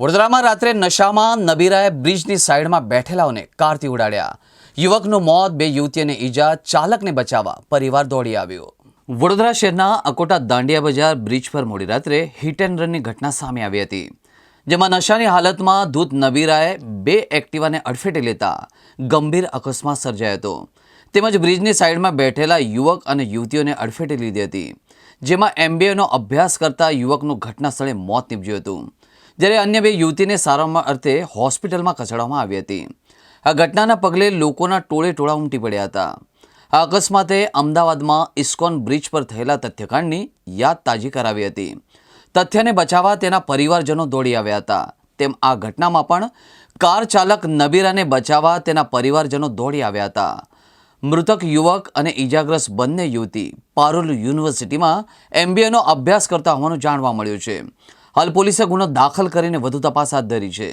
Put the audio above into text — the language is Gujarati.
વડોદરામાં રાત્રે નશામાં નબીરાએ બ્રિજની સાઈડમાં બેઠેલાઓને કારથી ઉડાડ્યા. યુવકનું મોત, બે યુવતીઓને ઈજા, ચાલકને બચાવવા પરિવાર દોડી આવ્યો. વડોદરા શહેરના અકોટા દાંડિયા બજાર બ્રિજ પર મોડી રાત્રે હિટ એન્ડ રનની ઘટના સામે આવી હતી, જેમાં નશાની હાલતમાં ધૂત નબીરાએ બે એક્ટિવાને અડફેટે લેતા ગંભીર અકસ્માત સર્જાયો હતો. તેમજ બ્રિજની સાઈડમાં બેઠેલા યુવક અને યુવતીઓને અડફેટે લીધી હતી, જેમાં એમબીએનો અભ્યાસ કરતા યુવકનું ઘટના સ્થળે મોત નીપજ્યું હતું. જ્યારે અન્ય બે યુવતીને સારવાર અર્થે હોસ્પિટલમાં ખસેડવામાં આવી હતી. આ ઘટનાના પગલે લોકોના ટોળે ટોળા ઉમટી પડ્યા હતા. આ અકસ્માતે અમદાવાદમાં ઇસ્કોન બ્રિજ પર થયેલા તથ્યકાંડની યાદ તાજી કરાવી હતી. તથ્યને બચાવવા તેના પરિવારજનો દોડી આવ્યા હતા. તેમ આ ઘટનામાં પણ કાર ચાલક નબીરાને બચાવવા તેના પરિવારજનો દોડી આવ્યા હતા. મૃતક યુવક અને ઈજાગ્રસ્ત બંને યુવતી પારુલ યુનિવર્સિટીમાં એમબીએનો અભ્યાસ કરતા હોવાનું જાણવા મળ્યું છે. હાલ પોલીસે ગુનો દાખલ કરીને વધુ તપાસ હાથ ધરી છે.